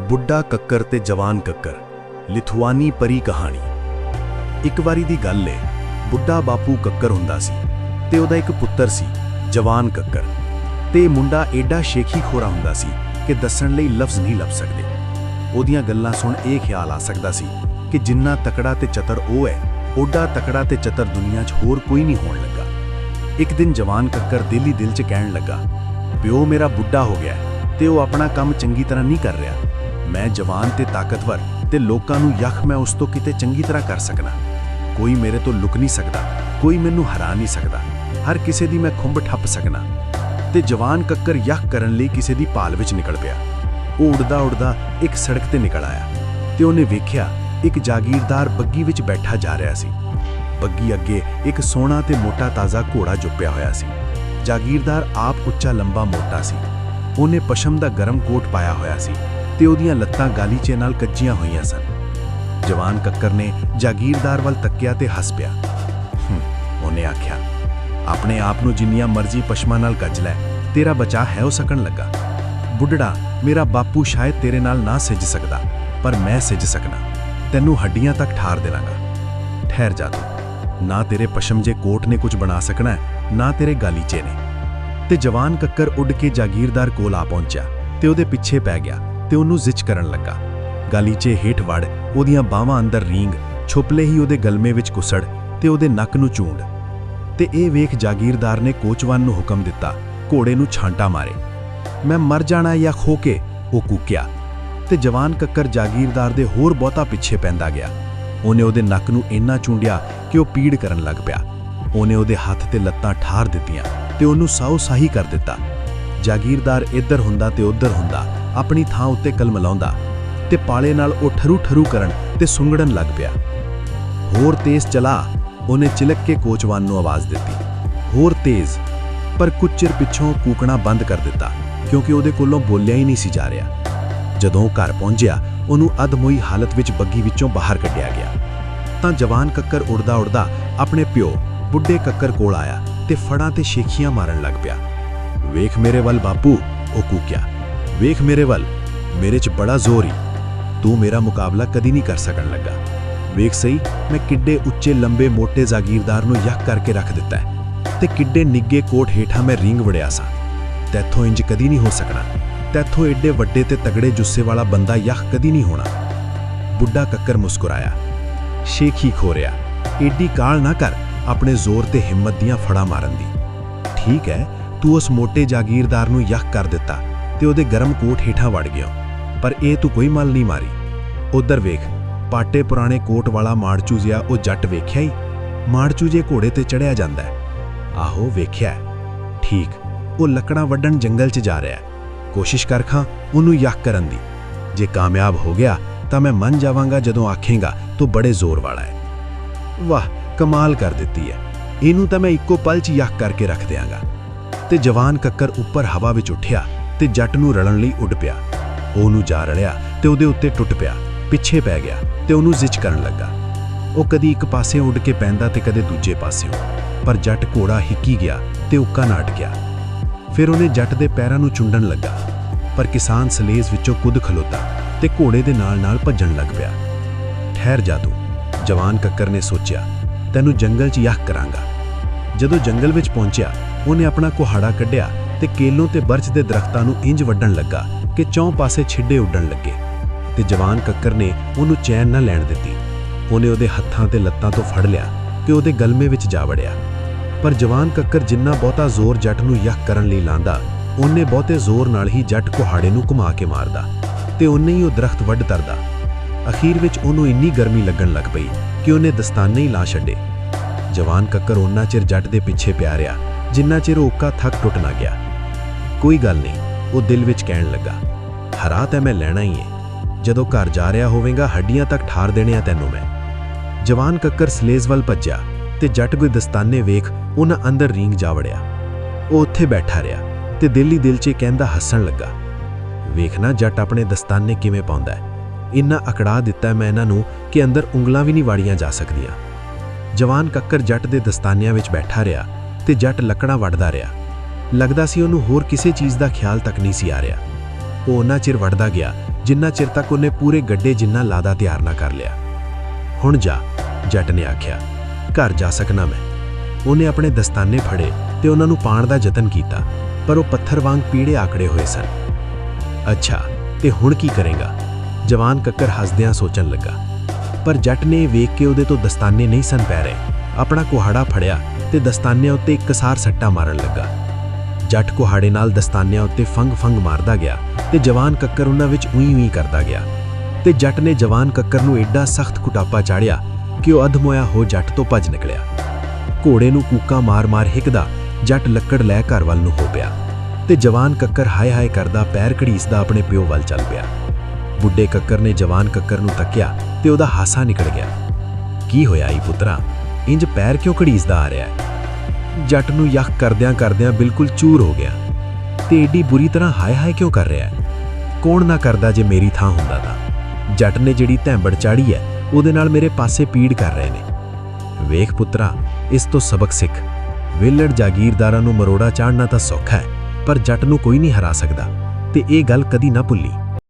ਬੁੱਢਾ ਕੱਕਰ ਤੇ ਜਵਾਨ ਕੱਕਰ, ਲਿਥੁਆਨੀ ਪਰੀ ਕਹਾਣੀ। ਇੱਕ ਵਾਰੀ ਦੀ ਗੱਲ ਏ, ਬੁੱਢਾ ਬਾਪੂ ਕੱਕਰ ਹੁੰਦਾ ਸੀ ਤੇ ਉਹਦਾ ਇੱਕ ਪੁੱਤਰ ਸੀ, ਜਵਾਨ ਕੱਕਰ। ਤੇ ਮੁੰਡਾ ਐਡਾ ਸ਼ੇਖੀ ਖੋਰਾ ਹੁੰਦਾ ਸੀ ਕਿ ਦੱਸਣ ਲਈ ਲਫ਼ਜ਼ ਨਹੀਂ ਲੱਭ ਸਕਦੇ। ਉਹਦੀਆਂ ਗੱਲਾਂ ਸੁਣ ਇਹ ਖਿਆਲ ਆ ਸਕਦਾ ਸੀ ਕਿ ਜਿੰਨਾ ਤਕੜਾ ਤੇ ਚਤਰ ਉਹ ਹੈ, ਓਡਾ ਤਕੜਾ ਤੇ ਚਤਰ ਦੁਨੀਆ 'ਚ ਹੋਰ ਕੋਈ ਨਹੀਂ ਹੋਣ ਲੱਗਾ। ਇੱਕ ਦਿਨ ਜਵਾਨ ਕੱਕਰ ਦਿਲ ਹੀ ਦਿਲ 'ਚ ਕਹਿਣ ਲੱਗਾ, ਪਿਓ ਮੇਰਾ ਬੁੱਢਾ ਹੋ ਗਿਆ ਹੈ ਤੇ ਉਹ ਆਪਣਾ ਕੰਮ ਚੰਗੀ ਤਰ੍ਹਾਂ ਨਹੀਂ ਕਰ ਰਿਹਾ। ਮੈਂ ਜਵਾਨ ਤੇ ਤਾਕਤਵਰ ਤੇ ਲੋਕਾਂ ਨੂੰ ਯਖ ਮੈਂ ਉਸ ਤੋਂ ਕਿਤੇ ਚੰਗੀ ਤਰ੍ਹਾਂ ਕਰ ਸਕਣਾ ਕੋਈ ਮੇਰੇ ਤੋਂ ਲੁਕ ਨਹੀਂ ਸਕਦਾ, ਕੋਈ ਮੈਨੂੰ ਹਰਾ ਨਹੀਂ ਸਕਦਾ। ਹਰ ਕਿਸੇ ਦੀ ਮੈਂ ਖੁੰਬ ਠੱਪ ਸਕਣਾ ਤੇ ਜਵਾਨ ਕੱਕਰ ਯਖ ਕਰਨ ਲਈ ਕਿਸੇ ਦੀ ਭਾਲ ਵਿੱਚ ਨਿਕਲ ਪਿਆ। ਉਹ ਉੜਦਾ ਉੜਦਾ ਇੱਕ ਸੜਕ ਤੇ ਨਿਕਲ ਆਇਆ ਤੇ ਉਹਨੇ ਵੇਖਿਆ ਇੱਕ ਜਾਗੀਰਦਾਰ ਬੱਗੀ ਵਿੱਚ ਬੈਠਾ ਜਾ ਰਿਹਾ ਸੀ। ਬੱਗੀ ਅੱਗੇ ਇੱਕ ਸੋਹਣਾ ਤੇ ਮੋਟਾ ਤਾਜ਼ਾ ਘੋੜਾ ਜੁੱਪਿਆ ਹੋਇਆ ਸੀ। ਜਾਗੀਰਦਾਰ ਆਪ ਉੱਚਾ ਲੰਬਾ ਮੋਟਾ ਸੀ। ਉਹਨੇ ਪਸ਼ਮ ਦਾ ਗਰਮ ਕੋਟ ਪਾਇਆ ਹੋਇਆ ਸੀ। ਤੇ ਉਹਦੀਆਂ ਲੱਤਾਂ ਗਾਲੀਚੇ ਨਾਲ ਕੱਜੀਆਂ ਹੋਈਆਂ ਸਨ। ਜਵਾਨ ਕੱਕਰ ਨੇ ਜਾਗੀਰਦਾਰ ਵੱਲ ਤੱਕਿਆ ਤੇ ਹੱਸ ਪਿਆ। ਉਹਨੇ ਆਖਿਆ, ਆਪਣੇ ਆਪ ਨੂੰ ਜਿੰਨੀਆਂ ਮਰਜ਼ੀ ਪਸ਼ਮਾਂ ਨਾਲ ਕੱਜ ਲੈ, ਤੇਰਾ ਬਚਾ ਹੈ ਉਹ ਸਕਣ ਲੱਗਾ। ਬੁੱਢੜਾ, ਮੇਰਾ ਬਾਪੂ ਸ਼ਾਇਦ ਤੇਰੇ ਨਾਲ ਨਾ ਸਿੱਜ ਸਕਦਾ, ਪਰ ਮੈਂ ਸਿੱਜ ਸਕਣਾ। ਤੈਨੂੰ ਹੱਡੀਆਂ ਤੱਕ ਠਾਰ ਦੇਵਾਂਗਾ। ਠਹਿਰ ਜਾ ਤੂੰ। ਨਾ ਤੇਰੇ ਪਸ਼ਮ ਜੇ ਕੋਟ ਨੇ ਕੁਝ ਬਣਾ ਸਕਣਾ ਨਾ ਤੇਰੇ ਗਾਲੀਚੇ ਨੇ। ਤੇ ਜਵਾਨ ਕੱਕਰ ਉੱਡ ਕੇ ਜਾਗੀਰਦਾਰ ਕੋਲ ਆ ਪਹੁੰਚਿਆ ਤੇ ਉਹਦੇ ਪਿੱਛੇ ਪੈ ਗਿਆ। ਤੇ ਉਹਨੂੰ ਜ਼ਿਚ ਕਰਨ ਲੱਗਾ। ਗਾਲੀਚੇ ਹੇਠ ਵੜ, ਉਹਦੀਆਂ ਬਾਹਾਂ ਅੰਦਰ ਰੀਂਗ, ਛੁਪਲੇ ਹੀ ਉਹਦੇ ਗਲਮੇ ਵਿੱਚ ਕੁਸੜ ਤੇ ਉਹਦੇ ਨੱਕ ਨੂੰ ਚੂੰਡ। ਤੇ ਇਹ ਵੇਖ ਜਾਗੀਰਦਾਰ ਨੇ ਕੋਚਵਾਨ ਨੂੰ ਹੁਕਮ ਦਿੱਤਾ, ਘੋੜੇ ਨੂੰ ਛਾਂਟਾ ਮਾਰੇ। ਮੈਂ ਮਰ ਜਾਣਾ ਜਾਂ ਖੋ ਕੇ, ਉਹ ਕੂਕਿਆ। ਤੇ ਜਵਾਨ ਕੱਕਰ ਜਾਗੀਰਦਾਰ ਦੇ ਹੋਰ ਬਹੁਤਾ ਪਿੱਛੇ ਪੈਂਦਾ ਗਿਆ। ਉਹਨੇ ਉਹਦੇ ਨੱਕ ਨੂੰ ਇੰਨਾ ਚੁੰਡਿਆ ਕਿ ਉਹ ਪੀੜ ਕਰਨ ਲੱਗ ਪਿਆ। ਉਹਨੇ ਉਹਦੇ ਹੱਥ ਤੇ ਲੱਤਾਂ ਠਾਰ ਦਿੱਤੀਆਂ ਤੇ ਉਹਨੂੰ ਸਾਉ ਸਾਹੀ ਕਰ ਦਿੱਤਾ। ਜਾਗੀਰਦਾਰ ਇੱਧਰ ਹੁੰਦਾ ਤੇ ਉੱਧਰ ਹੁੰਦਾ। ਆਪਣੀ ਥਾਂ ਉੱਤੇ ਕਲਮ ਲਾਉਂਦਾ ਤੇ ਪਾਲੇ ਨਾਲ ਉਹ ਠਰੂ ਠਰੂ ਕਰਨ ਤੇ ਸੁੰਗੜਨ ਲੱਗ ਪਿਆ। ਹੋਰ ਤੇਜ਼ ਚਲਾ, ਉਹਨੇ ਚਿਲਕ ਕੇ ਕੋਚਵਾਨ ਨੂੰ ਆਵਾਜ਼ ਦਿੱਤੀ। ਹੋਰ ਤੇਜ਼, ਪਰ ਕੁਝ ਚਿਰ ਪਿੱਛੋਂ ਕੂਕਣਾ ਬੰਦ ਕਰ ਦਿੱਤਾ, ਕਿਉਂਕਿ ਉਹਦੇ ਕੋਲੋਂ ਬੋਲਿਆ ਹੀ ਨਹੀਂ ਸੀ ਜਾ ਰਿਹਾ। ਜਦੋਂ ਉਹ ਘਰ ਪਹੁੰਚਿਆ, ਉਹਨੂੰ ਅਧਮੋਈ ਹਾਲਤ ਵਿੱਚ ਬੱਗੀ ਵਿੱਚੋਂ ਬਾਹਰ ਕੱਢਿਆ ਗਿਆ। ਤਾਂ ਜਵਾਨ ਕੱਕਰ ਉੜਦਾ ਉੜਦਾ ਆਪਣੇ ਪਿਓ, ਬੁੱਢੇ ਕੱਕਰ ਕੋਲ ਆਇਆ ਤੇ ਫੜਾਂ ਤੇ ਸ਼ੇਖੀਆਂ ਮਾਰਨ ਲੱਗ ਪਿਆ। ਵੇਖ ਮੇਰੇ ਵੱਲ ਬਾਪੂ, ਉਹ ਕੂਕਿਆ। ਵੇਖ ਮੇਰੇ ਵੱਲ, ਮੇਰੇ 'ਚ ਬੜਾ ਜ਼ੋਰ ਹੀ ਤੂੰ ਮੇਰਾ ਮੁਕਾਬਲਾ ਕਦੀ ਨਹੀਂ ਕਰ ਸਕਣ ਲੱਗਾ। ਵੇਖ ਸਹੀ, ਮੈਂ ਕਿੱਡੇ ਉੱਚੇ, ਲੰਬੇ, ਮੋਟੇ ਜਾਗੀਰਦਾਰ ਨੂੰ ਯੱਕ ਕਰਕੇ ਰੱਖ ਦਿੱਤਾ ਹੈ ਤੇ ਕਿੱਡੇ ਨਿੱਗੇ ਕੋਟ ਹੇਠਾਂ ਮੈਂ ਰਿੰਗ ਵੜਿਆ ਸਾਂ। ਤੈਥੋਂ ਇੰਜ ਕਦੀ ਨਹੀਂ ਹੋ ਸਕਣਾ। ਤੈਥੋਂ ਏਡੇ ਵੱਡੇ ਤੇ ਤਗੜੇ ਜੁੱਸੇ ਵਾਲਾ ਬੰਦਾ ਯੱਕ ਕਦੀ ਨਹੀਂ ਹੋਣਾ। ਬੁੱਢਾ ਕੱਕਰ ਮੁਸਕਰਾਇਆ। ਸ਼ੇਖੀ ਖੋਰਿਆ। ਏਡੀ ਕਾਲ ਨਾ ਕਰ ਆਪਣੇ ਜ਼ੋਰ ਤੇ ਹਿੰਮਤ ਦੀਆਂ ਫੜਾ ਮਾਰਨ ਦੀ। ਠੀਕ ਹੈ, ਤੂੰ ਉਸ ਮੋਟੇ ਜਾਗੀਰਦਾਰ ਨੂੰ ਯੱਕ ਕਰ ਦਿੱਤਾ। ਤੇ ਉਹਦੇ ਗਰਮ ਕੋਟ ਹੇਠਾਂ ਵੜ ਗਿਆ। ਪਰ ਇਹ ਤੂੰ ਕੋਈ ਮਲ ਨਹੀਂ ਮਾਰੀ। ਉਧਰ ਵੇਖ, ਪਾਟੇ ਪੁਰਾਣੇ ਕੋਟ ਵਾਲਾ ਮਾੜਚੂ ਜਿਆ ਉਹ ਜੱਟ ਵੇਖਿਆ ਹੀ ਮਾੜਚੂ ਜੇ ਘੋੜੇ ਤੇ ਚੜਿਆ ਜਾਂਦਾ ਆਹੋ, ਵੇਖਿਆ ਠੀਕ, ਉਹ ਲੱਕੜਾਂ ਵੱਢਣ ਜੰਗਲ 'ਚ ਜਾ ਰਿਹਾ ਕੋਸ਼ਿਸ਼ ਕਰ ਖਾਂ ਉਹਨੂੰ ਯੱਕ ਕਰਨ ਦੀ। ਜੇ ਕਾਮਯਾਬ ਹੋ ਗਿਆ, ਤਾਂ ਮੈਂ ਮੰਨ ਜਾਵਾਂਗਾ ਜਦੋਂ ਆਖੇਗਾ, ਤੂੰ ਬੜੇ ਜ਼ੋਰ ਵਾਲਾ ਹੈ। ਵਾਹ, ਕਮਾਲ ਕਰ ਦਿੱਤੀ ਹੈ। ਇਹਨੂੰ ਤਾਂ ਮੈਂ ਇੱਕੋ ਪਲ 'ਚ ਯੱਕ ਕਰਕੇ ਰੱਖ ਦਿਆਂਗਾ। ਤੇ ਜਵਾਨ ਕੱਕਰ ਉੱਪਰ ਹਵਾ ਵਿੱਚ ਉੱਠਿਆ ਤੇ ਜੱਟ ਨੂੰ ਰਲਣ ਲਈ ਉੱਡ ਪਿਆ। ਉਹਨੂੰ ਜਾ ਰਲਿਆ ਤੇ ਉਹਦੇ ਉੱਤੇ ਟੁੱਟ ਪਿਆ, ਪਿੱਛੇ ਪੈ ਗਿਆ ਤੇ ਉਹਨੂੰ ਜ਼ਿਚ ਕਰਨ ਲੱਗਾ। ਉਹ ਕਦੀ ਇੱਕ ਪਾਸੇ ਉੱਡ ਕੇ ਪੈਂਦਾ ਤੇ ਕਦੇ ਦੂਜੇ ਪਾਸਿਓਂ, ਪਰ ਜੱਟ ਘੋੜਾ ਹਿੱਕੀ ਗਿਆ ਤੇ ਉੱਕਾ ਨਾ ਅਟ ਗਿਆ। ਫਿਰ ਉਹਨੇ ਜੱਟ ਦੇ ਪੈਰਾਂ ਨੂੰ ਚੁੰਡਣ ਲੱਗਾ, ਪਰ ਕਿਸਾਨ ਸਲੇਜ਼ ਵਿੱਚੋਂ ਕੁੱਦ ਖਲੋਤਾ ਤੇ ਘੋੜੇ ਦੇ ਨਾਲ-ਨਾਲ ਭੱਜਣ ਲੱਗ ਪਿਆ। ਠਹਿਰ ਜਾ ਤੂੰ, ਜਵਾਨ ਕੱਕਰ ਨੇ ਸੋਚਿਆ, ਤੈਨੂੰ ਜੰਗਲ 'ਚ ਯਾਕ ਕਰਾਂਗਾ। ਜਦੋਂ ਜੰਗਲ ਵਿੱਚ ਪਹੁੰਚਿਆ, ਉਹਨੇ ਆਪਣਾ ਕੁਹਾੜਾ ਕੱਢਿਆ ਤੇ ਕੇਲੋਂ ਤੇ ਬਰਚ ਦੇ ਦਰਖਤਾਂ ਨੂੰ ਇੰਜ ਵੱਢਣ ਲੱਗਾ ਕਿ ਚੌਂ ਪਾਸੇ ਛਿੱਡੇ ਉੱਡਣ ਲੱਗੇ ਤੇ ਜਵਾਨ ਕੱਕਰ ਨੇ ਉਹਨੂੰ ਚੈਨ ਨਾ ਲੈਣ ਦਿੱਤੀ। ਉਹਨੇ ਉਹਦੇ ਹੱਥਾਂ ਤੇ ਲੱਤਾਂ ਤੋਂ ਫੜ ਲਿਆ ਕਿ ਉਹਦੇ ਗਲਮੇ ਵਿੱਚ ਜਾ ਵੜਿਆ। ਪਰ ਜਵਾਨ ਕੱਕਰ ਜਿੰਨਾ ਬਹੁਤਾ ਜ਼ੋਰ ਜੱਟ ਨੂੰ ਯੱਕ ਕਰਨ ਲਈ ਲਾਂਦਾ, ਉਹਨੇ ਬਹੁਤੇ ਜ਼ੋਰ ਨਾਲ ਹੀ ਜੱਟ ਕੁਹਾੜੇ ਨੂੰ ਘੁਮਾ ਕੇ ਮਾਰਦਾ ਤੇ ਉਹਨੇ ਹੀ ਉਹ ਦਰਖਤ ਵੱਢ ਤਰਦਾ। ਅਖੀਰ ਵਿੱਚ ਉਹਨੂੰ ਇੰਨੀ ਗਰਮੀ ਲੱਗਣ ਲੱਗ ਪਈ ਕਿ ਉਹਨੇ ਦਸਤਾਨੇ ਹੀ ਲਾ ਛੱਡੇ। ਜਵਾਨ ਕੱਕਰ ਉਹਨਾਂ ਚਿਰ ਜੱਟ ਦੇ ਪਿੱਛੇ ਪਿਆ ਰਿਹਾ, ਜਿੰਨਾ ਚਿਰ ਉਹ ਉੱਕਾ ਥੱਕ ਟੁੱਟ ਨਾ ਗਿਆ। ਕੋਈ ਗੱਲ ਨਹੀਂ, ਉਹ ਦਿਲ ਵਿੱਚ ਕਹਿਣ ਲੱਗਾ, ਹਰਾ ਤਾਂ ਮੈਂ ਲੈਣਾ ਹੀ ਹੈ ਜਦੋਂ ਘਰ ਜਾ ਰਿਹਾ ਹੋਵੇਗਾ, ਹੱਡੀਆਂ ਤੱਕ ਠਾਰ ਦੇਣਿਆ ਤੈਨੂੰ ਮੈਂ। ਜਵਾਨ ਕੱਕਰ ਸਲੇਜ਼ ਵੱਲ ਭੱਜਿਆ ਤੇ ਜੱਟ ਕੋਈ ਦਸਤਾਨੇ ਵੇਖ ਉਹਨਾਂ ਅੰਦਰ ਰੀਂਗ ਜਾ ਵੜਿਆ। ਉਹ ਉੱਥੇ ਬੈਠਾ ਰਿਹਾ ਤੇ ਦਿਲ ਹੀ ਦਿਲ 'ਚ ਕਹਿੰਦਾ ਹੱਸਣ ਲੱਗਾ ਵੇਖਣਾ ਜੱਟ ਆਪਣੇ ਦਸਤਾਨੇ ਕਿਵੇਂ ਪਾਉਂਦਾ ਹੈ। ਇੰਨਾ ਅਕੜਾ ਦਿੱਤਾ ਮੈਂ ਇਹਨਾਂ ਨੂੰ ਕਿ ਅੰਦਰ ਉਂਗਲਾਂ ਵੀ ਨਹੀਂ ਵਾੜੀਆਂ ਜਾ ਸਕਦੀਆਂ। ਜਵਾਨ ਕੱਕਰ ਜੱਟ ਦੇ ਦਸਤਾਨਿਆਂ ਵਿੱਚ ਬੈਠਾ ਰਿਹਾ ਤੇ ਜੱਟ ਲੱਕੜਾਂ ਵੱਢਦਾ ਰਿਹਾ। ਲੱਗਦਾ ਸੀ ਉਹਨੂੰ ਹੋਰ ਕਿਸੇ ਚੀਜ਼ ਦਾ ਖਿਆਲ ਤੱਕ ਨਹੀਂ ਸੀ ਆ ਰਿਹਾ। ਉਹ ਉਹਨਾਂ ਚਿਰ ਵੜਦਾ ਗਿਆ, ਜਿੰਨਾ ਚਿਰ ਤੱਕ ਉਹਨੇ ਪੂਰੇ ਗੱਡੇ ਜਿੰਨਾ ਲਾਦਾ ਤਿਆਰ ਨਾ ਕਰ ਲਿਆ। ਹੁਣ ਜਾ, ਜੱਟ ਨੇ ਆਖਿਆ, ਘਰ ਜਾ ਸਕਣਾ ਮੈਂ। ਉਹਨੇ ਆਪਣੇ ਦਸਤਾਨੇ ਫੜੇ ਤੇ ਉਹਨਾਂ ਨੂੰ ਪਾਣ ਦਾ ਯਤਨ ਕੀਤਾ, ਪਰ ਉਹ ਪੱਥਰ ਵਾਂਗ ਪੀੜੇ ਆਕੜੇ ਹੋਏ ਸਨ। ਅੱਛਾ, ਤੇ ਹੁਣ ਕੀ ਕਰੇਗਾ? ਜਵਾਨ ਕੱਕਰ ਹੱਸਦਿਆਂ ਸੋਚਣ ਲੱਗਾ। ਪਰ ਜੱਟ ਨੇ ਵੇਖ ਕੇ ਉਹਦੇ ਤੋਂ ਦਸਤਾਨੇ ਨਹੀਂ ਸਨ ਪੈ ਰਹੇ। ਆਪਣਾ ਕੁਹਾੜਾ ਫੜਿਆ ਤੇ ਦਸਤਾਨਿਆਂ ਉੱਤੇ ਇੱਕ ਕਸਾਰ ਸੱਟਾ ਮਾਰਨ ਲੱਗਾ। ਜੱਟ ਕੁਹਾੜੇ ਨਾਲ ਦਸਤਾਨਿਆਂ ਉੱਤੇ ਫੰਗ ਫੰਗ ਮਾਰਦਾ ਗਿਆ ਤੇ ਜਵਾਨ ਕੱਕਰ ਉਹਨਾਂ ਵਿੱਚ ਉਹੀ ਉਹੀ ਕਰਦਾ ਗਿਆ। ਤੇ ਜੱਟ ਨੇ ਜਵਾਨ ਕੱਕਰ ਨੂੰ ਐਡਾ ਸਖਤ ਕੁਟਾਪਾ ਚਾੜਿਆ ਕਿ ਉਹ ਅਧਮੋਇਆ ਹੋ ਜੱਟ ਤੋਂ ਭੱਜ ਨਿਕਲਿਆ। ਘੋੜੇ ਨੂੰ ਕੂਕਾ ਮਾਰ-ਮਾਰ ਹਿੱਕਦਾ ਜੱਟ ਲੱਕੜ ਲੈ ਘਰ ਵੱਲ ਨੂੰ ਹੋ ਪਿਆ ਤੇ ਜਵਾਨ ਕੱਕਰ ਹਾਏ ਹਾਏ ਕਰਦਾ ਪੈਰ ਘੜੀਸਦਾ ਆਪਣੇ ਪਿਓ ਵੱਲ ਚੱਲ ਪਿਆ। ਬੁੱਢੇ ਕੱਕਰ ਨੇ ਜਵਾਨ ਕੱਕਰ ਨੂੰ ਤੱਕਿਆ ਤੇ ਉਹਦਾ ਹਾਸਾ ਨਿਕਲ ਗਿਆ। ਕੀ ਹੋਇਆ ਈ ਪੁੱਤਰਾ? ਇੰਜ ਪੈਰ ਕਿਉਂ ਘੜੀਸਦਾ ਆ ਰਿਹਾ ਹੈ? ਜੱਟ ਨੂੰ ਯੱਖ ਕਰਦਿਆਂ ਕਰਦਿਆਂ ਬਿਲਕੁਲ ਚੂਰ ਹੋ ਗਿਆ ਤੇ ਏਡੀ ਬੁਰੀ ਤਰ੍ਹਾਂ ਹਾਏ ਹਾਏ ਕਿਉਂ ਕਰ ਰਿਹਾ ਹੈ? ਕੌਣ ਨਾ ਕਰਦਾ ਜੇ ਮੇਰੀ ਥਾਂ ਹੁੰਦਾ ਤਾਂ। ਜੱਟ ਨੇ ਜਿਹੜੀ ਧੈਂਬੜ ਚਾੜੀ ਹੈ, ਉਹਦੇ ਨਾਲ ਮੇਰੇ ਪਾਸੇ ਪੀੜ ਕਰ ਰਹੇ ਨੇ। ਵੇਖ ਪੁੱਤਰਾ, ਇਸ ਤੋਂ ਸਬਕ ਸਿੱਖ। ਵਿਲੜ ਜਾਗੀਰਦਾਰਾਂ ਨੂੰ ਮਰੋੜਾ ਚਾੜਨਾ ਤਾਂ ਸੌਖਾ ਹੈ, ਪਰ ਜੱਟ ਨੂੰ ਕੋਈ ਨਹੀਂ ਹਰਾ ਸਕਦਾ, ਤੇ ਇਹ ਗੱਲ ਕਦੀ ਨਾ ਭੁੱਲੀ।